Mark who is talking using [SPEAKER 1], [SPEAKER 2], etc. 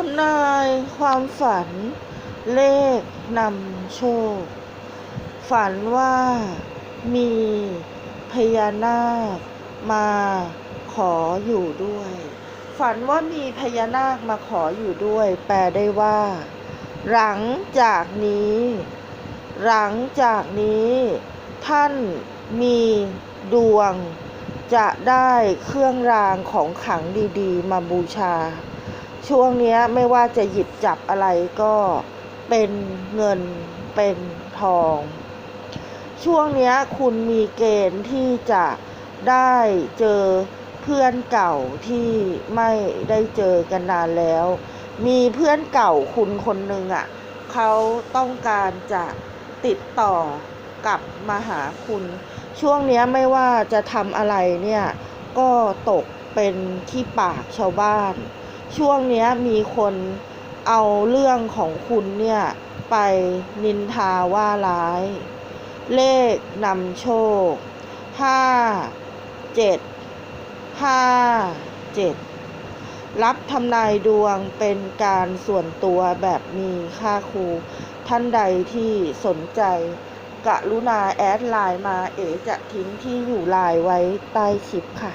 [SPEAKER 1] ทำนายความฝัน เลขนำโชค ฝันว่ามีพญานาคมาขออยู่ด้วย ฝันว่ามีพญานาคมาขออยู่ด้วย แปลได้ว่า หลังจากนี้ หลังจากนี้ ท่านมีดวง จะได้เครื่องรางของขลังดี ๆ มาบูชา ช่วงนี้ไม่ว่าจะหยิบจับอะไรก็เป็นเงินเป็นทอง ช่วงนี้คุณมีเกณฑ์ที่จะได้เจอเพื่อนเก่าที่ไม่ได้เจอกันนานแล้ว มีเพื่อนเก่าคุณคนหนึ่งอะเขาต้องการจะติดต่อกลับมาหาคุณ ช่วงนี้ไม่ว่าจะทำอะไรเนี่ยก็ตกเป็นขี้ปากชาวบ้าน ช่วงนี้มีคนเอาเรื่องของคุณเนี่ย ไปนินทาว่าร้าย เลขนำโชค ห้า เจ็ด ห้า เจ็ด รับทำนายดวงเป็นการส่วนตัวแบบมีค่าครู ท่านใดที่สนใจกะรุณาแอดไลน์มาเอ๋จะทิ้งที่อยู่ไลน์ไว้ใต้คลิปค่ะ